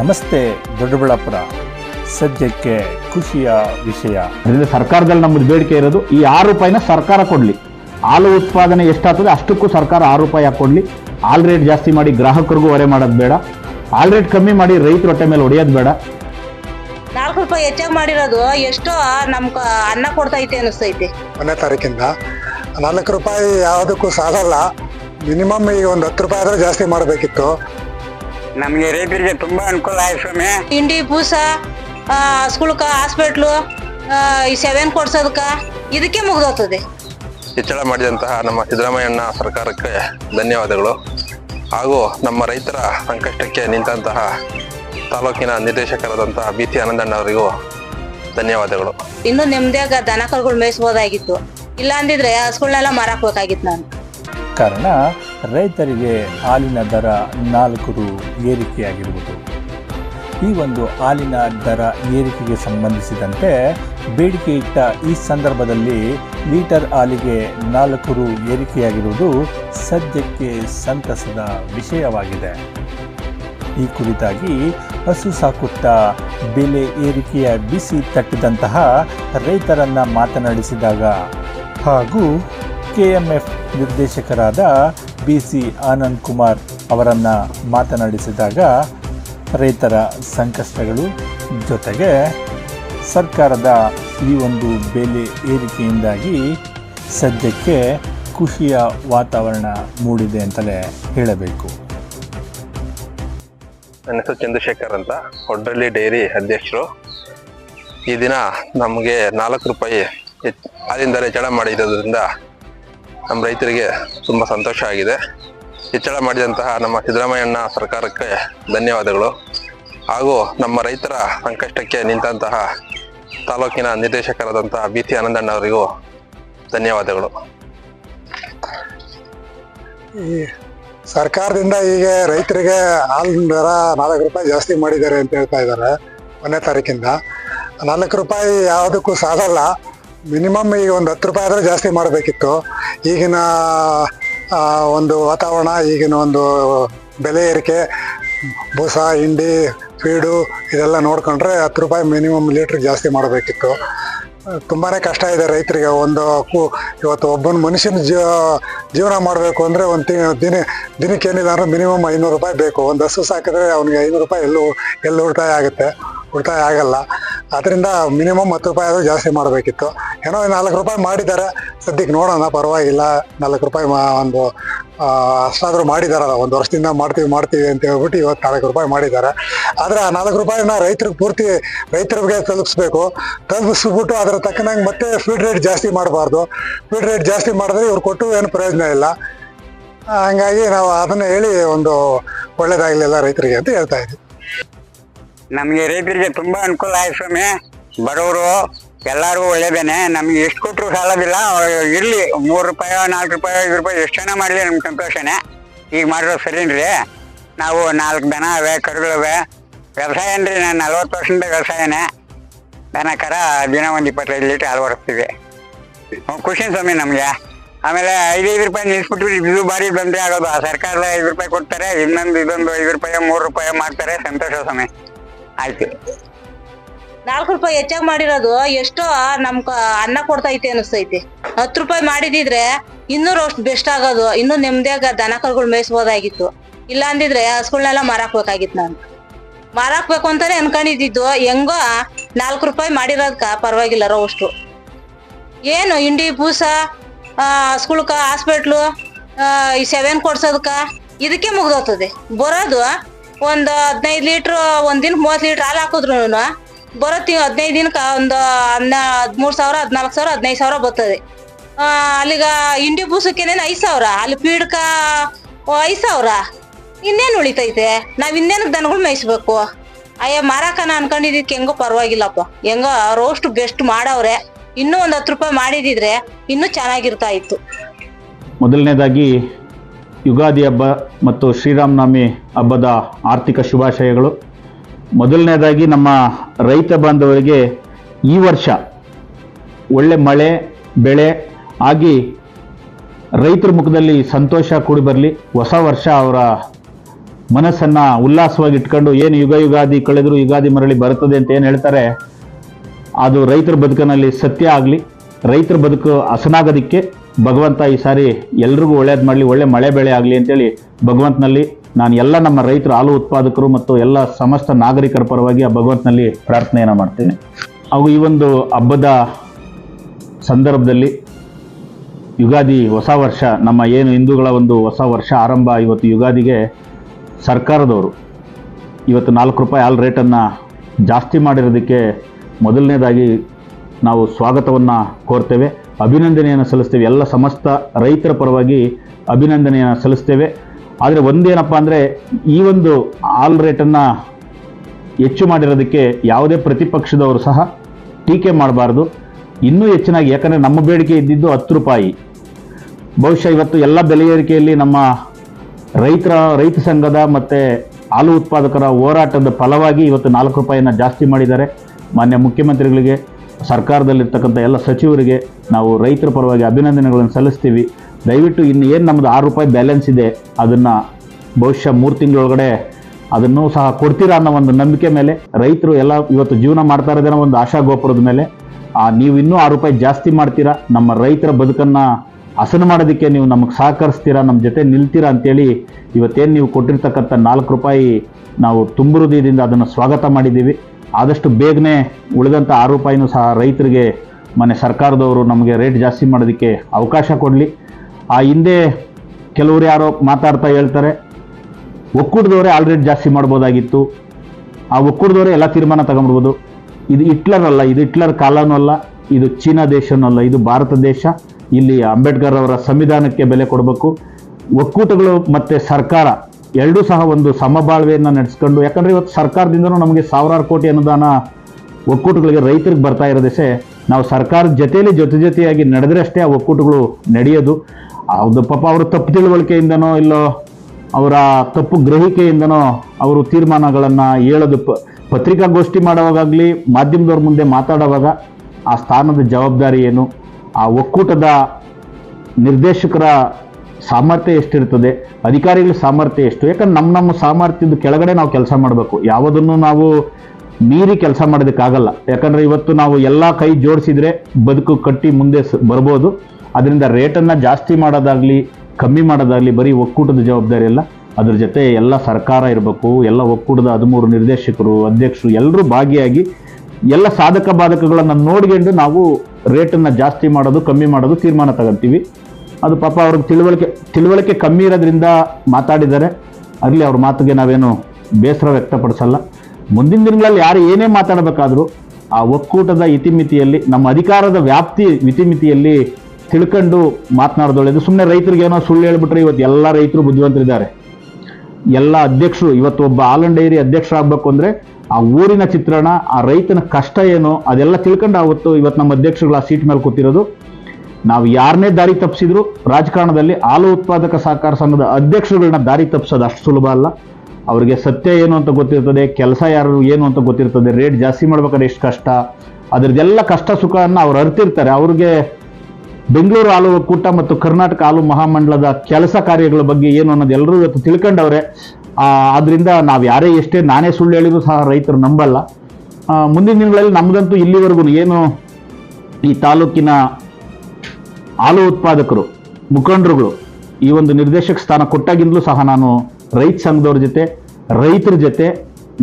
ನಮಸ್ತೆ ದೊಡ್ಡಬಳ್ಳಾಪುರ. ಸದ್ಯಕ್ಕೆ ಖುಷಿಯ ವಿಷಯ. ಅದರಿಂದ ಸರ್ಕಾರದಲ್ಲಿ ನಮ್ಮದು ಬೇಡಿಕೆ ಇರೋದು ಈ ಆರು ರೂಪಾಯಿನ ಸರ್ಕಾರ ಕೊಡಲಿ. ಹಾಲು ಉತ್ಪಾದನೆ ಎಷ್ಟಾಗ್ತದೆ ಅಷ್ಟಕ್ಕೂ ಸರ್ಕಾರ ಆರು ರೂಪಾಯಿ ಹಾಕೊಡ್ಲಿ. ಕೊಡಲಿ ಹಾಲ್ ರೇಟ್ ಜಾಸ್ತಿ ಮಾಡಿ ಗ್ರಾಹಕರಿಗೂ ಹೊರೆ ಮಾಡೋದು ಬೇಡ. ಹಾಲ್ ರೇಟ್ ಕಮ್ಮಿ ಮಾಡಿ ರೈತರ ಹೊಟ್ಟೆ ಮೇಲೆ ಹೊಡೆಯೋದು ಬೇಡ. ನಾಲ್ಕು ರೂಪಾಯಿ ಹೆಚ್ಚಾಗಿ ಮಾಡಿರೋದು ಎಷ್ಟೋ ನಮ್ಗೆ ಅನ್ನ ಕೊಡ್ತೈತೆ ಅನಿಸ್ತೈತೆ. ಒಂದನೇ ತಾರೀಕಿಂದ. ನಾಲ್ಕು ರೂಪಾಯಿ ಯಾವುದಕ್ಕೂ ಸಾಗಲ್ಲ. ಮಿನಿಮಮ್ ಈಗ ಒಂದು ಹತ್ತು ರೂಪಾಯಿ ಆದರೂ ಜಾಸ್ತಿ ಮಾಡಬೇಕಿತ್ತು. ನಮಗೆ ರೈತರಿಗೆ ತುಂಬಾ ಅನುಕೂಲ ಆಯ್ತು ಸ್ವಾಮಿ. ತಿಂಡಿ ಪೂಸ ಸ್ಕೂಲ್ಕ ಹಾಸ್ಪಿಟ್ಲು ಈ ಸೆವೆನ್ ಕೊಡ್ಸೋದಕ್ಕ ಇದಕ್ಕೆ ಮುಗ್ದೋಗ್ತದೆ. ಹೆಚ್ಚಳ ಮಾಡಿದಂತಹ ನಮ್ಮ ಸಿದ್ದರಾಮಯ್ಯಣ್ಣ ಸರ್ಕಾರಕ್ಕೆ ಧನ್ಯವಾದಗಳು. ಹಾಗೂ ನಮ್ಮ ರೈತರ ಸಂಕಷ್ಟಕ್ಕೆ ನಿಂತಹ ತಾಲೂಕಿನ ನಿರ್ದೇಶಕರಾದಂತಹ ಬಿ ಸಿ ಆನಂದಣ್ಣ ಅವರಿಗೂ ಧನ್ಯವಾದಗಳು. ಇನ್ನು ನೆಮ್ಮದಿಯಾಗ ದನ ಕರುಗಳು ಮೇಯಿಸ್ಬೋದಾಗಿತ್ತು. ಇಲ್ಲ ಅಂದಿದ್ರೆ ಹಸುಗಳನ್ನೆಲ್ಲ ಮಾರಾಕ್ಬೇಕಾಗಿತ್ತು ನಾನು. ಕಾರಣ ರೈತರಿಗೆ ಹಾಲಿನ ದರ ನಾಲ್ಕು ರು ಏರಿಕೆಯಾಗಿರುವುದು. ಈ ಒಂದು ಹಾಲಿನ ದರ ಏರಿಕೆಗೆ ಸಂಬಂಧಿಸಿದಂತೆ ಬೇಡಿಕೆ ಇಟ್ಟ ಈ ಸಂದರ್ಭದಲ್ಲಿ ಲೀಟರ್ ಹಾಲಿಗೆ ನಾಲ್ಕು ರು ಏರಿಕೆಯಾಗಿರುವುದು ಸದ್ಯಕ್ಕೆ ಸಂತಸದ ವಿಷಯವಾಗಿದೆ. ಈ ಕುರಿತಾಗಿ ಹಸು ಸಾಕುತ್ತಾ ಬೆಲೆ ಏರಿಕೆಯ ಬಿಸಿ ತಟ್ಟಿದಂತಹ ರೈತರನ್ನ ಮಾತನಾಡಿಸಿದಾಗ ಹಾಗೂ ಕೆಎಂಎಫ್ ನಿರ್ದೇಶಕರಾದ ಬಿ ಸಿ ಆನಂದ್ ಕುಮಾರ್ ಅವರನ್ನು ಮಾತನಾಡಿಸಿದಾಗ ರೈತರ ಸಂಕಷ್ಟಗಳು ಜೊತೆಗೆ ಸರ್ಕಾರದ ಈ ಒಂದು ಬೆಲೆ ಏರಿಕೆಯಿಂದಾಗಿ ಸದ್ಯಕ್ಕೆ ಖುಷಿಯ ವಾತಾವರಣ ಮೂಡಿದೆ ಅಂತಲೇ ಹೇಳಬೇಕು. ನನ್ನ ಹೆಸರು ಚಂದ್ರಶೇಖರ್ ಅಂತ. ಹೊಡ್ರಲ್ಲಿ ಡೈರಿ ಅಧ್ಯಕ್ಷರು. ಈ ದಿನ ನಮಗೆ ನಾಲ್ಕು ರೂಪಾಯಿ ಹೆಚ್ಚು ದರ ಹೆಚ್ಚಳ ಮಾಡಿರೋದ್ರಿಂದ ನಮ್ಮ ರೈತರಿಗೆ ತುಂಬ ಸಂತೋಷ ಆಗಿದೆ. ಹೆಚ್ಚಳ ಮಾಡಿದಂತಹ ನಮ್ಮ ಸಿದ್ದರಾಮಯ್ಯಣ್ಣ ಸರ್ಕಾರಕ್ಕೆ ಧನ್ಯವಾದಗಳು. ಹಾಗೂ ನಮ್ಮ ರೈತರ ಸಂಕಷ್ಟಕ್ಕೆ ನಿಂತಹ ತಾಲೂಕಿನ ನಿರ್ದೇಶಕರಾದಂತಹ ಬಿ ಸಿ ಆನಂದಣ್ಣ ಅವರಿಗೂ ಧನ್ಯವಾದಗಳು. ಈ ಸರ್ಕಾರದಿಂದ ಈಗ ರೈತರಿಗೆ ಹಾಲಿನ ದರ ನಾಲ್ಕು ರೂಪಾಯಿ ಜಾಸ್ತಿ ಮಾಡಿದ್ದಾರೆ ಅಂತ ಹೇಳ್ತಾ ಇದ್ದಾರೆ, ಒಂದನೇ ತಾರೀಕಿಂದ. ನಾಲ್ಕು ರೂಪಾಯಿ ಯಾವುದಕ್ಕೂ ಸಾಗಲ್ಲ. ಮಿನಿಮಮ್ ಈಗ ಒಂದು ಹತ್ತು ರೂಪಾಯಿ ಆದರೆ ಜಾಸ್ತಿ ಮಾಡಬೇಕಿತ್ತು. ಈಗಿನ ಒಂದು ವಾತಾವರಣ, ಈಗಿನ ಒಂದು ಬೆಲೆ ಏರಿಕೆ, ಬೂಸ, ಹಿಂಡಿ ಫೀಡು ಇದೆಲ್ಲ ನೋಡ್ಕೊಂಡ್ರೆ ಹತ್ತು ರೂಪಾಯಿ ಮಿನಿಮಮ್ ಲೀಟ್ರಿಗೆ ಜಾಸ್ತಿ ಮಾಡಬೇಕಿತ್ತು. ತುಂಬಾ ಕಷ್ಟ ಇದೆ ರೈತರಿಗೆ. ಒಂದು ಕು, ಇವತ್ತು ಒಬ್ಬನ ಮನುಷ್ಯನ ಜೀವ, ಜೀವನ ಮಾಡಬೇಕು ಅಂದರೆ ಒಂದು ತಿ ದಿನ, ದಿನಕ್ಕೆ ಏನಿಲ್ಲ ಅಂದರೆ ಮಿನಿಮಮ್ ಐನೂರು ರೂಪಾಯಿ ಬೇಕು. ಒಂದು ಹಸು ಸಾಕಿದ್ರೆ ಅವನಿಗೆ ಐನೂರು ರೂಪಾಯಿ ಎಲ್ಲೂ, ಎಲ್ಲಿ ಉಳಿತಾಯ ಆಗುತ್ತೆ. ಉಳಿತಾಯ ಆಗಲ್ಲ. ಅದರಿಂದ ಮಿನಿಮಮ್ ಹತ್ತು ರೂಪಾಯಿ ಆದರೂ ಜಾಸ್ತಿ ಮಾಡಬೇಕಿತ್ತು. ಏನೋ ನಾಲ್ಕು ರೂಪಾಯಿ ಮಾಡಿದ್ದಾರೆ ಸದ್ಯಕ್ಕೆ ನೋಡೋಣ, ಪರವಾಗಿಲ್ಲ. ನಾಲ್ಕು ರೂಪಾಯಿ ಒಂದು ಅಷ್ಟಾದರೂ ಮಾಡಿದಾರಲ್ಲ, ಒಂದು ವರ್ಷದಿಂದ ಮಾಡ್ತೀವಿ ಮಾಡ್ತೀವಿ ಅಂತ ಹೇಳ್ಬಿಟ್ಟು ಇವತ್ತು ನಾಲ್ಕು ರೂಪಾಯಿ ಮಾಡಿದ್ದಾರೆ ಆದರೆ ಆ ನಾಲ್ಕು ರೂಪಾಯಿನ ರೈತರಿಗೆ ಪೂರ್ತಿ ರೈತರಿಗೆ ತಲುಪಿಸ್ಬೇಕು. ತಲುಪಿಸ್ಬಿಟ್ಟು ಅದರ ತಕ್ಕನಂಗೆ ಮತ್ತೆ ಫೀಡ್ ರೇಟ್ ಜಾಸ್ತಿ ಮಾಡಬಾರ್ದು. ಫೀಡ್ ರೇಟ್ ಜಾಸ್ತಿ ಮಾಡಿದ್ರೆ ಇವ್ರು ಕೊಟ್ಟು ಏನು ಪ್ರಯೋಜನ ಇಲ್ಲ. ಹಂಗಾಗಿ ನಾವು ಅದನ್ನು ಹೇಳಿ ಒಂದು ಒಳ್ಳೇದಾಗಲಿಲ್ಲ ರೈತರಿಗೆ ಅಂತ ಹೇಳ್ತಾ ಇದ್ದೀವಿ. ನಮಗೆ ರೈತರಿಗೆ ತುಂಬಾ ಅನುಕೂಲ ಆಯ್ತು ಸ್ವಾಮಿ. ಬಡವರು ಎಲ್ಲರಿಗೂ ಒಳ್ಳೇದೇನೆ. ನಮ್ಗೆ ಎಷ್ಟು ಕೊಟ್ಟರು ಸಾಲದಿಲ್ಲ. ಇರಲಿ, ಮೂರು ರೂಪಾಯಿ, ನಾಲ್ಕು ರೂಪಾಯಿ, ಐದು ರೂಪಾಯಿ ಎಷ್ಟು ಜನ ಮಾಡಲಿ ನಮ್ಗೆ ಸಂತೋಷನೇ. ಈಗ ಮಾಡಿರೋ ಸರಿನ್ರಿ. ನಾವು ನಾಲ್ಕು ದನ ಅವೆ ಕರುಗಳವೆ ವ್ಯವಸಾಯ ನಾನು ನಲ್ವತ್ತು ವರ್ಷದಿಂದ ವ್ಯವಸಾಯನೇ. ದನ, ಕರ, ದಿನ ಒಂದು ಇಪ್ಪತ್ತೈದು ಲೀಟ್ರ್ ಹಾಲು ಹ್ಞೂ ಖುಷಿ ಸ್ವಾಮಿ ನಮಗೆ. ಆಮೇಲೆ ಐದೈದು ರೂಪಾಯಿ ನಿಲ್ಸ್ಬಿಟ್ಟು ಇದು ಬಾರಿ ಬಂದೇ ಆಗೋದು. ಆ ಸರ್ಕಾರದ ಐದು ರೂಪಾಯಿ ಕೊಡ್ತಾರೆ, ಇನ್ನೊಂದು ಇದೊಂದು ಐದು ರೂಪಾಯಿ, ಮೂರು ರೂಪಾಯಿ ಮಾಡ್ತಾರೆ. ಸಂತೋಷ ಸ್ವಾಮಿ. ಆಯ್ತು. ನಾಲ್ಕು ರೂಪಾಯಿ ಹೆಚ್ಚಾಗಿ ಮಾಡಿರೋದು ಎಷ್ಟೋ ನಮ್ಗ ಅನ್ನ ಕೊಡ್ತೈತೆ ಅನಿಸ್ತೈತಿ. ಹತ್ತು ರೂಪಾಯಿ ಮಾಡಿದಿದ್ರೆ ಇನ್ನೂರು ಅಷ್ಟು ಬೆಸ್ಟ್ ಆಗೋದು. ಇನ್ನೂ ನೆಮ್ಮದಿಯಾಗ ದನ ಕರುಗಳು ಮೇಯಿಸ್ಬೋದಾಗಿತ್ತು. ಇಲ್ಲ ಅಂದಿದ್ರೆ ಹಸುಗಳನ್ನೆಲ್ಲ ಮಾರಾಕ್ಬೇಕಾಗಿತ್ತು ನಾನು. ಮಾರಾಕ್ಬೇಕು ಅಂತಾನೆ ಅನ್ಕೊಂಡಿದ್ದು ಹೆಂಗೋ ನಾಲ್ಕು ರೂಪಾಯಿ ಮಾಡಿರೋದ್ಕ ಪರವಾಗಿಲ್ಲ ರೋಷ್ಟು ಏನು ಇಂಡಿ ಪೂಸ ಹಸುಗಳ್ಕ ಹಾಸ್ಪಿಟ್ಲು ಈ ಸೆವೆನ್ ಕೊಡ್ಸೋದಕ್ಕ ಇದಕ್ಕೆ ಮುಗ್ದೋಗ್ತದೆ. ಬರೋದು ಒಂದು ಹದಿನೈದು ಲೀಟರ್, ಒಂದ್ ದಿನಕ್ಕೆ ಮೂವತ್ತು ಲೀಟ್ರ್ ಹಾಲು ಹಾಕಿದ್ರು ಬರೋ ತಿಂಗ್ ಹದಿನೈದು ದಿನಕ್ಕೆ ಒಂದು ಹದಿಮೂರ್ ಹದಿಮೂರು ಸಾವಿರ, ಹದಿನಾಲ್ಕು ಸಾವಿರ, ಹದಿನೈದು ಸಾವಿರ ಬರ್ತದೆ. ಅಲ್ಲಿಗ ಬೂಸಕ್ಕೆ ಬೂಸಕ್ಕೇನೇನು ಐದು ಸಾವಿರ, ಅಲ್ಲಿ ಪೀಡ್ಕ ಐದು ಸಾವಿರ. ಇನ್ನೇನು ಉಳಿತೈತೆ? ನಾವ್ ಇನ್ನೇನಕ್ಕೆ ದನಗಳು ಮೇಯಿಸ್ಬೇಕು? ಅಯ್ಯ, ಮಾರಾಕನ ಅನ್ಕೊಂಡಿದ್ದಕ್ಕೆ ಹೆಂಗೋ ಪರವಾಗಿಲ್ಲಪ್ಪ. ಹೆಂಗೋ ರೋಸ್ಟ್ ಬೆಸ್ಟ್ ಮಾಡವ್ರೆ. ಇನ್ನೂ ಒಂದು ಹತ್ತು ರೂಪಾಯಿ ಮಾಡಿದಿದ್ರೆ ಇನ್ನೂ ಚೆನ್ನಾಗಿರ್ತಾ ಇತ್ತು. ಮೊದಲನೇದಾಗಿ ಯುಗಾದಿ ಹಬ್ಬ ಮತ್ತು ಶ್ರೀರಾಮನವಮಿ ಹಬ್ಬದ ಆರ್ಥಿಕ ಶುಭಾಶಯಗಳು. ಮೊದಲನೇದಾಗಿ ನಮ್ಮ ರೈತ ಬಾಂಧವರಿಗೆ ಈ ವರ್ಷ ಒಳ್ಳೆ ಮಳೆ, ಬೆಳೆ ಆಗಿ ರೈತರ ಮುಖದಲ್ಲಿ ಸಂತೋಷ ಕೂಡಿ ಬರಲಿ. ಹೊಸ ವರ್ಷ ಅವರ ಮನಸ್ಸನ್ನು ಉಲ್ಲಾಸವಾಗಿ ಇಟ್ಕೊಂಡು ಏನು ಯುಗ ಯುಗಾದಿ ಕಳೆದರೂ ಯುಗಾದಿ ಮರಳಿ ಬರ್ತದೆ ಅಂತ ಏನು ಹೇಳ್ತಾರೆ, ಅದು ರೈತರ ಬದುಕಿನಲ್ಲಿ ಸತ್ಯ ಆಗಲಿ. ರೈತರ ಬದುಕು ಹಸನಾಗೋದಕ್ಕೆ ಭಗವಂತ ಈ ಸಾರಿ ಎಲ್ರಿಗೂ ಒಳ್ಳೇದು ಮಾಡಲಿ, ಒಳ್ಳೆ ಮಳೆ ಬೆಳೆ ಆಗಲಿ ಅಂತೇಳಿ ಭಗವಂತನಲ್ಲಿ ನಾನು ಎಲ್ಲ ನಮ್ಮ ರೈತರು, ಹಾಲು ಉತ್ಪಾದಕರು ಮತ್ತು ಎಲ್ಲ ಸಮಸ್ತ ನಾಗರಿಕರ ಪರವಾಗಿ ಆ ಭಗವಂತನಲ್ಲಿ ಪ್ರಾರ್ಥನೆಯನ್ನು ಮಾಡ್ತೇನೆ. ಹಾಗೂ ಈ ಒಂದು ಹಬ್ಬದ ಸಂದರ್ಭದಲ್ಲಿ ಯುಗಾದಿ ಹೊಸ ವರ್ಷ, ನಮ್ಮ ಏನು ಹಿಂದೂಗಳ ಒಂದು ಹೊಸ ವರ್ಷ ಆರಂಭ ಇವತ್ತು ಯುಗಾದಿಗೆ ಸರ್ಕಾರದವರು ಇವತ್ತು ನಾಲ್ಕು ರೂಪಾಯಿ ಹಾಲು ರೇಟನ್ನು ಜಾಸ್ತಿ ಮಾಡಿರೋದಕ್ಕೆ ಮೊದಲನೇದಾಗಿ ನಾವು ಸ್ವಾಗತವನ್ನು ಕೋರ್ತೇವೆ. ಅಭಿನಂದನೆಯನ್ನು ಸಲ್ಲಿಸ್ತೇವೆ. ಎಲ್ಲ ಸಮಸ್ತ ರೈತರ ಪರವಾಗಿ ಅಭಿನಂದನೆಯನ್ನು ಸಲ್ಲಿಸ್ತೇವೆ. ಆದರೆ ಒಂದೇನಪ್ಪ ಅಂದರೆ ಈ ಒಂದು ಆಲ್ ರೇಟನ್ನು ಹೆಚ್ಚು ಮಾಡಿರೋದಕ್ಕೆ ಯಾವುದೇ ಪ್ರತಿಪಕ್ಷದವರು ಸಹ ಟೀಕೆ ಮಾಡಬಾರ್ದು. ಇನ್ನೂ ಹೆಚ್ಚಿನಾಗಿ, ಯಾಕಂದರೆ ನಮ್ಮ ಬೇಡಿಕೆ ಇದ್ದಿದ್ದು ಹತ್ತು ರೂಪಾಯಿ. ಬಹುಶಃ ಇವತ್ತು ಎಲ್ಲ ಬೆಲೆ ಏರಿಕೆಯಲ್ಲಿ ನಮ್ಮ ರೈತರ, ರೈತ ಸಂಘದ ಮತ್ತು ಹಾಲು ಉತ್ಪಾದಕರ ಹೋರಾಟದ ಫಲವಾಗಿ ಇವತ್ತು ನಾಲ್ಕು ರೂಪಾಯಿಯನ್ನು ಜಾಸ್ತಿ ಮಾಡಿದ್ದಾರೆ. ಮಾನ್ಯ ಮುಖ್ಯಮಂತ್ರಿಗಳಿಗೆ ಸರ್ಕಾರದಲ್ಲಿರ್ತಕ್ಕಂಥ ಎಲ್ಲ ಸಚಿವರಿಗೆ ನಾವು ರೈತರ ಪರವಾಗಿ ಅಭಿನಂದನೆಗಳನ್ನು ಸಲ್ಲಿಸ್ತೀವಿ. ದಯವಿಟ್ಟು ಇನ್ನು ಏನು ನಮ್ಮದು ಆರು ರೂಪಾಯಿ ಬ್ಯಾಲೆನ್ಸ್ ಇದೆ, ಅದನ್ನು ಬಹುಶಃ ಮೂರು ತಿಂಗಳೊಳಗಡೆ ಅದನ್ನು ಸಹ ಕೊಡ್ತೀರಾ ಅನ್ನೋ ಒಂದು ನಂಬಿಕೆ ಮೇಲೆ ರೈತರು ಎಲ್ಲ ಇವತ್ತು ಜೀವನ ಮಾಡ್ತಾ ಇರೋದೇ ಒಂದು ಆಶಾ ಗೋಪುರದ ಮೇಲೆ ನೀವು ಇನ್ನೂ ಆರು ರೂಪಾಯಿ ಜಾಸ್ತಿ ಮಾಡ್ತೀರಾ, ನಮ್ಮ ರೈತರ ಬದುಕನ್ನು ಹಸನು ಮಾಡೋದಕ್ಕೆ ನೀವು ನಮಗೆ ಸಹಕರಿಸ್ತೀರಾ, ನಮ್ಮ ಜೊತೆ ನಿಲ್ತೀರಾ ಅಂತೇಳಿ ಇವತ್ತೇನು ನೀವು ಕೊಟ್ಟಿರ್ತಕ್ಕಂಥ ನಾಲ್ಕು ರೂಪಾಯಿ ನಾವು ತುಂಬ ಹೃದಯದಿಂದ ಅದನ್ನು ಸ್ವಾಗತ ಮಾಡಿದ್ದೀವಿ. ಆದಷ್ಟು ಬೇಗನೆ ಉಳಿದಂಥ ಆರು ರೂಪಾಯಿನೂ ಸಹ ರೈತರಿಗೆ, ಮನೆ ಸರ್ಕಾರದವರು ನಮಗೆ ರೇಟ್ ಜಾಸ್ತಿ ಮಾಡೋದಕ್ಕೆ ಅವಕಾಶ ಕೊಡಲಿ. ಆ ಹಿಂದೆ ಕೆಲವರು ಯಾರೋ ಮಾತಾಡ್ತಾ ಹೇಳ್ತಾರೆ, ಒಕ್ಕೂಟದವರೇ ಆಲ್ರೆಡಿ ಜಾಸ್ತಿ ಮಾಡ್ಬೋದಾಗಿತ್ತು. ಆ ಒಕ್ಕೂಟದವರೇ ಎಲ್ಲ ತೀರ್ಮಾನ ತಗೊಂಡ್ಬಿಡ್ಬೋದು. ಇದು ಹಿಟ್ಲರ್ ಅಲ್ಲ, ಇದು ಹಿಟ್ಲರ್ ಕಾಲನೂ ಅಲ್ಲ, ಇದು ಚೀನಾ ದೇಶನೂ ಅಲ್ಲ, ಇದು ಭಾರತ ದೇಶ. ಇಲ್ಲಿ ಅಂಬೇಡ್ಕರ್ ಅವರ ಸಂವಿಧಾನಕ್ಕೆ ಬೆಲೆ ಕೊಡಬೇಕು. ಒಕ್ಕೂಟಗಳು ಮತ್ತು ಸರ್ಕಾರ ಎರಡೂ ಸಹ ಒಂದು ಸಮಬಾಳ್ವೆಯನ್ನು ನಡೆಸ್ಕೊಂಡು, ಯಾಕಂದರೆ ಇವತ್ತು ಸರ್ಕಾರದಿಂದನೂ ನಮಗೆ ಸಾವಿರಾರು ಕೋಟಿ ಅನುದಾನ ಒಕ್ಕೂಟಗಳಿಗೆ ರೈತರಿಗೆ ಬರ್ತಾ ಇರೋದಕ್ಕೆ ನಾವು ಸರ್ಕಾರದ ಜೊತೆಯಲ್ಲಿ ಜೊತೆ ಜೊತೆಯಾಗಿ ನಡೆದ್ರಷ್ಟೇ ಆ ಒಕ್ಕೂಟಗಳು ನಡೆಯೋದು. ಅದು ಪಾಪ ಅವರು ತಪ್ಪು ತಿಳುವಳಿಕೆಯಿಂದನೋ ಇಲ್ಲೋ ಅವರ ತಪ್ಪು ಗ್ರಹಿಕೆಯಿಂದನೋ ಅವರು ತೀರ್ಮಾನಗಳನ್ನು ಹೇಳೋದು ಪತ್ರಿಕಾಗೋಷ್ಠಿ ಮಾಡುವಾಗಲಿ ಮಾಧ್ಯಮದವ್ರ ಮುಂದೆ ಮಾತಾಡುವಾಗ ಆ ಸ್ಥಾನದ ಜವಾಬ್ದಾರಿ ಏನು? ಆ ಒಕ್ಕೂಟದ ನಿರ್ದೇಶಕರ ಸಾಮರ್ಥ್ಯ ಎಷ್ಟಿರ್ತದೆ? ಅಧಿಕಾರಿಗಳ ಸಾಮರ್ಥ್ಯ ಎಷ್ಟು? ಯಾಕಂದ್ರೆ ನಮ್ಮ ನಮ್ಮ ಸಾಮರ್ಥ್ಯದ ಕೆಳಗಡೆ ನಾವು ಕೆಲಸ ಮಾಡಬೇಕು. ಯಾವುದನ್ನು ನಾವು ಮೀರಿ ಕೆಲಸ ಮಾಡೋದಕ್ಕಾಗಲ್ಲ. ಯಾಕಂದರೆ ಇವತ್ತು ನಾವು ಎಲ್ಲ ಕೈ ಜೋಡಿಸಿದರೆ ಬದುಕು ಕಟ್ಟಿ ಮುಂದೆ ಬರ್ಬೋದು. ಅದರಿಂದ ರೇಟನ್ನು ಜಾಸ್ತಿ ಮಾಡೋದಾಗಲಿ, ಕಮ್ಮಿ ಮಾಡೋದಾಗಲಿ ಬರೀ ಒಕ್ಕೂಟದ ಜವಾಬ್ದಾರಿ ಅಲ್ಲ. ಅದ್ರ ಜೊತೆ ಎಲ್ಲ ಸರ್ಕಾರ ಇರಬೇಕು, ಎಲ್ಲ ಒಕ್ಕೂಟದ ಹದಿಮೂರು ನಿರ್ದೇಶಕರು, ಅಧ್ಯಕ್ಷರು ಎಲ್ಲರೂ ಭಾಗಿಯಾಗಿ ಎಲ್ಲ ಸಾಧಕ ಬಾಧಕಗಳನ್ನು ನೋಡ್ಕೊಂಡು ನಾವು ರೇಟನ್ನು ಜಾಸ್ತಿ ಮಾಡೋದು, ಕಮ್ಮಿ ಮಾಡೋದು ತೀರ್ಮಾನ ತಗೊಂತೀವಿ. ಅದು ಪಾಪ ಅವ್ರಿಗೆ ತಿಳುವಳಿಕೆ ತಿಳುವಳಿಕೆ ಕಮ್ಮಿ ಇರೋದ್ರಿಂದ ಮಾತಾಡಿದ್ದಾರೆ. ಆಗಲಿ, ಅವ್ರ ಮಾತಿಗೆ ನಾವೇನು ಬೇಸರ ವ್ಯಕ್ತಪಡಿಸಲ್ಲ. ಮುಂದಿನ ದಿನಗಳಲ್ಲಿ ಯಾರು ಏನೇ ಮಾತಾಡಬೇಕಾದರೂ ಆ ಒಕ್ಕೂಟದ ಇತಿಮಿತಿಯಲ್ಲಿ, ನಮ್ಮ ಅಧಿಕಾರದ ವ್ಯಾಪ್ತಿ ಇತಿಮಿತಿಯಲ್ಲಿ ತಿಳ್ಕೊಂಡು ಮಾತನಾಡೋದು ಸುಮ್ಮನೆ ರೈತರಿಗೆ ಏನೋ ಸುಳ್ಳು ಹೇಳ್ಬಿಟ್ರೆ ಇವತ್ತು ಎಲ್ಲ ರೈತರು ಬುದ್ಧಿವಂತರಿದ್ದಾರೆ. ಎಲ್ಲ ಅಧ್ಯಕ್ಷರು, ಇವತ್ತು ಒಬ್ಬ ಆಲನ್ ಡೈರಿ ಅಧ್ಯಕ್ಷರಾಗಬೇಕು ಅಂದರೆ ಆ ಊರಿನ ಚಿತ್ರಣ, ಆ ರೈತನ ಕಷ್ಟ ಏನು ಅದೆಲ್ಲ ತಿಳ್ಕೊಂಡು ಆವತ್ತು ಇವತ್ತು ನಮ್ಮ ಅಧ್ಯಕ್ಷರುಗಳು ಆ ಸೀಟ್ ಮೇಲೆ ಕೂತಿರೋದು. ನಾವು ಯಾರನ್ನೇ ದಾರಿ ತಪ್ಪಿಸಿದ್ರು ರಾಜಕಾರಣದಲ್ಲಿ ಹಾಲು ಉತ್ಪಾದಕ ಸಹಕಾರ ಸಂಘದ ಅಧ್ಯಕ್ಷರುಗಳನ್ನ ದಾರಿ ತಪ್ಪಿಸೋದು ಅಷ್ಟು ಸುಲಭ ಅಲ್ಲ. ಅವರಿಗೆ ಸತ್ಯ ಏನು ಅಂತ ಗೊತ್ತಿರ್ತದೆ, ಕೆಲಸ ಯಾರು ಏನು ಅಂತ ಗೊತ್ತಿರ್ತದೆ, ರೇಟ್ ಜಾಸ್ತಿ ಮಾಡ್ಬೇಕಾದ್ರೆ ಎಷ್ಟು ಕಷ್ಟ ಅದರದೆಲ್ಲ ಕಷ್ಟ ಸುಖವನ್ನು ಅವ್ರು ಅರ್ತಿರ್ತಾರೆ. ಅವ್ರಿಗೆ ಬೆಂಗಳೂರು ಹಾಲು ಒಕ್ಕೂಟ ಮತ್ತು ಕರ್ನಾಟಕ ಹಾಲು ಮಹಾಮಂಡಲದ ಕೆಲಸ ಕಾರ್ಯಗಳ ಬಗ್ಗೆ ಏನು ಅನ್ನೋದು ಎಲ್ಲರೂ ಇವತ್ತು ತಿಳ್ಕೊಂಡವ್ರೆ. ಆದ್ರಿಂದ ನಾವು ಯಾರೇ ಎಷ್ಟೇ ನಾನೇ ಸುಳ್ಳು ಹೇಳಿದ್ರು ಸಹ ರೈತರು ನಂಬಲ್ಲ. ಮುಂದಿನ ದಿನಗಳಲ್ಲಿ ನಮ್ಮದಂತೂ ಇಲ್ಲಿವರೆಗೂ ಏನು ಈ ತಾಲೂಕಿನ ಹಾಲು ಉತ್ಪಾದಕರು, ಮುಖಂಡರುಗಳು ಈ ಒಂದು ನಿರ್ದೇಶಕ ಸ್ಥಾನ ಕೊಟ್ಟಾಗಿಂದಲೂ ಸಹ ನಾನು ರೈತ ಸಂಘದವ್ರ ಜೊತೆ, ರೈತರ ಜೊತೆ,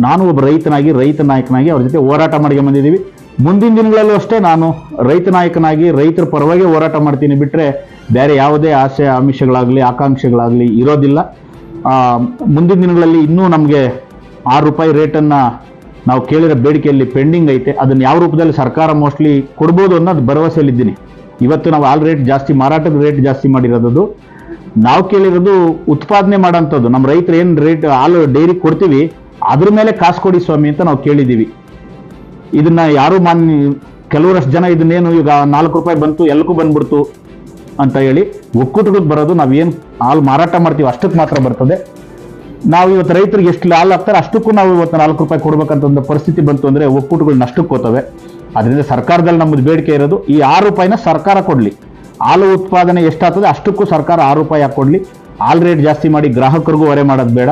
ನಾನು ಒಬ್ಬ ರೈತನಾಗಿ, ರೈತ ನಾಯಕನಾಗಿ ಅವ್ರ ಜೊತೆ ಹೋರಾಟ ಮಾಡಿಗೆ ಬಂದಿದ್ದೀವಿ. ಮುಂದಿನ ದಿನಗಳಲ್ಲೂ ಅಷ್ಟೇ ನಾನು ರೈತ ನಾಯಕನಾಗಿ, ರೈತರ ಪರವಾಗಿ ಹೋರಾಟ ಮಾಡ್ತೀನಿ ಬಿಟ್ಟರೆ ಬೇರೆ ಯಾವುದೇ ಆಸೆ, ಆಮಿಷಗಳಾಗಲಿ, ಆಕಾಂಕ್ಷೆಗಳಾಗಲಿ ಇರೋದಿಲ್ಲ. ಮುಂದಿನ ದಿನಗಳಲ್ಲಿ ಇನ್ನೂ ನಮಗೆ ಆರು ರೂಪಾಯಿ ರೇಟನ್ನು ನಾವು ಕೇಳಿರೋ ಬೇಡಿಕೆಯಲ್ಲಿ ಪೆಂಡಿಂಗ್ ಐತೆ. ಅದನ್ನು ಯಾವ ರೂಪದಲ್ಲಿ ಸರ್ಕಾರ ಮೋಸ್ಟ್ಲಿ ಕೊಡ್ಬೋದು ಅನ್ನೋದು ಭರವಸೆಯಲ್ಲಿದ್ದೀನಿ. ಇವತ್ತು ನಾವು ಆಲ್ ರೇಟ್ ಜಾಸ್ತಿ ಮಾರಾಟದ ರೇಟ್ ಜಾಸ್ತಿ ಮಾಡಿರೋದು ನಾವು ಕೇಳಿರೋದು ಉತ್ಪಾದನೆ ಮಾಡೋಂಥದ್ದು. ನಮ್ಮ ರೈತರು ಏನು ರೇಟ್ ಹಾಲು ಡೈರಿ ಕೊಡ್ತೀವಿ, ಅದ್ರ ಮೇಲೆ ಕಾಸು ಕೊಡಿ ಸ್ವಾಮಿ ಅಂತ ನಾವು ಕೇಳಿದ್ದೀವಿ. ಇದನ್ನ ಯಾರು ಮಾನ್ಯ, ಕೆಲವರಷ್ಟು ಜನ ಇದನ್ನೇನು ಈಗ ನಾಲ್ಕು ರೂಪಾಯಿ ಬಂತು, ಎಲ್ಲಕ್ಕೂ ಬಂದ್ಬಿಡ್ತು ಅಂತ ಹೇಳಿ ಒಕ್ಕೂಟಗಳಿಗೆ ಬರೋದು ನಾವೇನು ಹಾಲು ಮಾರಾಟ ಮಾಡ್ತೀವಿ ಅಷ್ಟಕ್ಕೆ ಮಾತ್ರ ಬರ್ತದೆ. ನಾವು ಇವತ್ತು ರೈತರಿಗೆ ಎಷ್ಟು ಹಾಲು ಹಾಕ್ತಾರೆ, ಅಷ್ಟಕ್ಕೂ ನಾವು ಇವತ್ತು ನಾಲ್ಕು ರೂಪಾಯಿ ಕೊಡ್ಬೇಕಂತ ಒಂದು ಪರಿಸ್ಥಿತಿ ಬಂತು ಅಂದರೆ ಒಕ್ಕೂಟಗಳು ನಷ್ಟಕ್ಕೆ ಹೋತವೆ ಅದರಿಂದ ಸರ್ಕಾರದಲ್ಲಿ ನಮ್ಮದು ಬೇಡಿಕೆ ಇರೋದು ಈ ಆರು ರೂಪಾಯಿನ ಸರ್ಕಾರ ಕೊಡಲಿ. ಹಾಲು ಉತ್ಪಾದನೆ ಎಷ್ಟಾಗ್ತದೆ ಅಷ್ಟಕ್ಕೂ ಸರ್ಕಾರ ಆರು ರೂಪಾಯಿ ಹಾಕಿ ಕೊಡಲಿ. ಹಾಲು ರೇಟ್ ಜಾಸ್ತಿ ಮಾಡಿ ಗ್ರಾಹಕರಿಗೂ ಹೊರೆ ಮಾಡೋದು ಬೇಡ.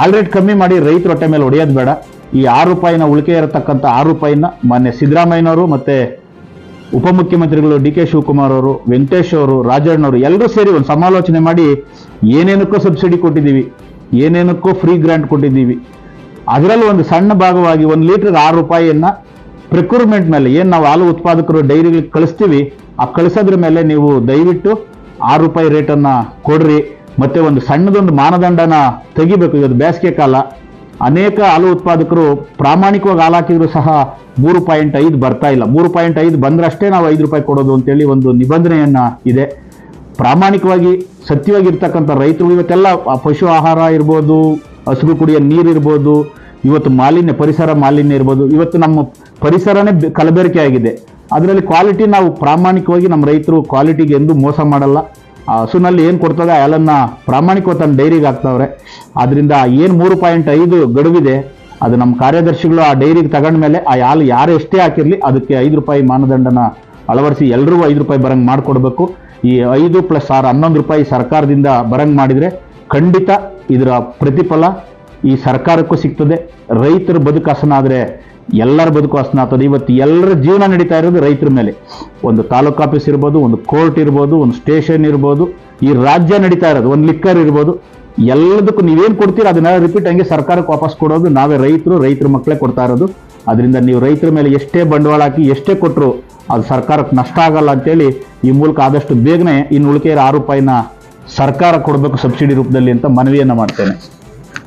ಆಲ್ ರೇಟ್ ಕಮ್ಮಿ ಮಾಡಿ ರೈತರ ಹೊಟ್ಟೆ ಮೇಲೆ ಹೊಡೆಯೋದು ಬೇಡ. ಈ ಆರು ರೂಪಾಯಿನ ಉಳಿಕೆ ಇರತಕ್ಕಂಥ ಆರು ರೂಪಾಯಿನ ಮಾನ್ಯ ಸಿದ್ದರಾಮಯ್ಯನವರು ಮತ್ತು ಉಪಮುಖ್ಯಮಂತ್ರಿಗಳು ಡಿ ಕೆ ಶಿವಕುಮಾರ್ ಅವರು, ವೆಂಕಟೇಶ್ ಅವರು ರಾಜಣ್ಣವರು ಎಲ್ಲರೂ ಸೇರಿ ಒಂದು ಸಮಾಲೋಚನೆ ಮಾಡಿ ಏನೇನಕ್ಕೂ ಸಬ್ಸಿಡಿ ಕೊಟ್ಟಿದ್ದೀವಿ, ಏನೇನಕ್ಕೋ ಫ್ರೀ ಗ್ರ್ಯಾಂಟ್ ಕೊಟ್ಟಿದ್ದೀವಿ. ಅದರಲ್ಲಿ ಒಂದು ಸಣ್ಣ ಭಾಗವಾಗಿ ಒಂದು ಲೀಟ್ರ್ ಆರು ರೂಪಾಯಿಯನ್ನ ಪ್ರಕ್ಯೂರ್ಮೆಂಟ್ ಮೇಲೆ ಏನು ನಾವು ಹಾಲು ಉತ್ಪಾದಕರು ಡೈರಿಗೆ ಕಳಿಸ್ತೀವಿ, ಆ ಕಳಿಸೋದ್ರ ಮೇಲೆ ನೀವು ದಯವಿಟ್ಟು ಆರು ರೂಪಾಯಿ ರೇಟನ್ನು ಕೊಡ್ರಿ. ಮತ್ತೆ ಒಂದು ಸಣ್ಣದೊಂದು ಮಾನದಂಡನ ತೆಗಿಬೇಕು. ಇವತ್ತು ಬೇಸಿಗೆ ಕಾಲ. ಅನೇಕ ಹಾಲು ಉತ್ಪಾದಕರು ಪ್ರಾಮಾಣಿಕವಾಗಿ ಹಾಲು ಹಾಕಿದ್ರು ಸಹ ಮೂರು ಪಾಯಿಂಟ್ ಐದು ಬರ್ತಾ ಇಲ್ಲ. ಮೂರು ಪಾಯಿಂಟ್ ಐದು ಬಂದ್ರಷ್ಟೇ ನಾವು ಐದು ರೂಪಾಯಿ ಕೊಡೋದು ಅಂತೇಳಿ ಒಂದು ನಿಬಂಧನೆಯನ್ನ ಇದೆ. ಪ್ರಾಮಾಣಿಕವಾಗಿ, ಸತ್ಯವಾಗಿರ್ತಕ್ಕಂಥ ರೈತರು ಇವತ್ತೆಲ್ಲ ಪಶು ಆಹಾರ ಇರ್ಬೋದು ಹಸಿರು ಕುಡಿಯೋ ನೀರು ಇರ್ಬೋದು ಇವತ್ತು ಮಾಲಿನ್ಯ, ಪರಿಸರ ಮಾಲಿನ್ಯ ಇರ್ಬೋದು. ಇವತ್ತು ನಮ್ಮ ಪರಿಸರನೇ ಕಲಬೆರಕೆ ಆಗಿದೆ ಅದರಲ್ಲಿ ಕ್ವಾಲಿಟಿ ನಾವು ಪ್ರಾಮಾಣಿಕವಾಗಿ ನಮ್ಮ ರೈತರು ಕ್ವಾಲಿಟಿಗೆ ಎಂದೂ ಮೋಸ ಮಾಡಲ್ಲ. ಹಸುನಲ್ಲಿ ಏನು ಕೊಡ್ತದೆ ಹಾಲನ್ನ ಪ್ರಾಮಾಣಿಕವಾಗಿ ತನ್ನ ಡೈರಿಗೆ ಹಾಕ್ತಾವ್ರೆ. ಅದರಿಂದ ಏನು ಮೂರು ಪಾಯಿಂಟ್ ಐದು ಗಡುವಿದೆ, ಅದು ನಮ್ಮ ಕಾರ್ಯದರ್ಶಿಗಳು ಆ ಡೈರಿಗೆ ತಗೊಂಡ ಮೇಲೆ, ಆ ಹಾಲು ಯಾರು ಎಷ್ಟೇ ಹಾಕಿರಲಿ, ಅದಕ್ಕೆ ಐದು ರೂಪಾಯಿ ಮಾನದಂಡನ ಅಳವಡಿಸಿ ಎಲ್ಲರಿಗೂ ಐದು ರೂಪಾಯಿ ಬರಂಗ್ ಮಾಡಿಕೊಡ್ಬೇಕು. ಈ ಐದು ಪ್ಲಸ್ ಆರು, ಹನ್ನೊಂದು ರೂಪಾಯಿ ಸರ್ಕಾರದಿಂದ ಬರಂಗ್ ಮಾಡಿದರೆ ಖಂಡಿತ ಇದರ ಪ್ರತಿಫಲ ಈ ಸರ್ಕಾರಕ್ಕೂ ಸಿಗ್ತದೆ, ರೈತರ ಬದುಕು ಹಸನ ಆದರೆ ಎಲ್ಲರ ಬದುಕು ಹಸನ ಆಗ್ತದೆ. ಇವತ್ತು ಎಲ್ಲರ ಜೀವನ ನಡೀತಾ ಇರೋದು ರೈತರ ಮೇಲೆ. ಒಂದು ತಾಲೂಕು ಆಫೀಸ್ ಇರ್ಬೋದು, ಒಂದು ಕೋರ್ಟ್ ಇರ್ಬೋದು, ಒಂದು ಸ್ಟೇಷನ್ ಇರ್ಬೋದು, ಈ ರಾಜ್ಯ ನಡೀತಾ ಇರೋದು, ಒಂದು ಲಿಕ್ಕರ್ ಇರ್ಬೋದು, ಎಲ್ಲದಕ್ಕೂ ನೀವೇನು ಕೊಡ್ತೀರ ಅದನ್ನ ರಿಪೀಟ್ ಹಂಗೆ ಸರ್ಕಾರಕ್ಕೆ ವಾಪಸ್ ಕೊಡೋದು ನಾವೇ ರೈತರು, ರೈತರ ಮಕ್ಕಳೇ ಕೊಡ್ತಾ ಇರೋದು. ಅದರಿಂದ ನೀವು ರೈತರ ಮೇಲೆ ಎಷ್ಟೇ ಬಂಡವಾಳ ಹಾಕಿ, ಎಷ್ಟೇ ಕೊಟ್ಟರು ಅದು ಸರ್ಕಾರಕ್ಕೆ ನಷ್ಟ ಆಗಲ್ಲ ಅಂತೇಳಿ ಈ ಮೂಲಕ ಆದಷ್ಟು ಬೇಗನೆ ಇನ್ನು ಉಳಿಕೆ ಆರು ರೂಪಾಯಿನ ಸರ್ಕಾರ ಕೊಡಬೇಕು ಸಬ್ಸಿಡಿ ರೂಪದಲ್ಲಿ ಅಂತ ಮನವಿಯನ್ನು ಮಾಡ್ತೇನೆ.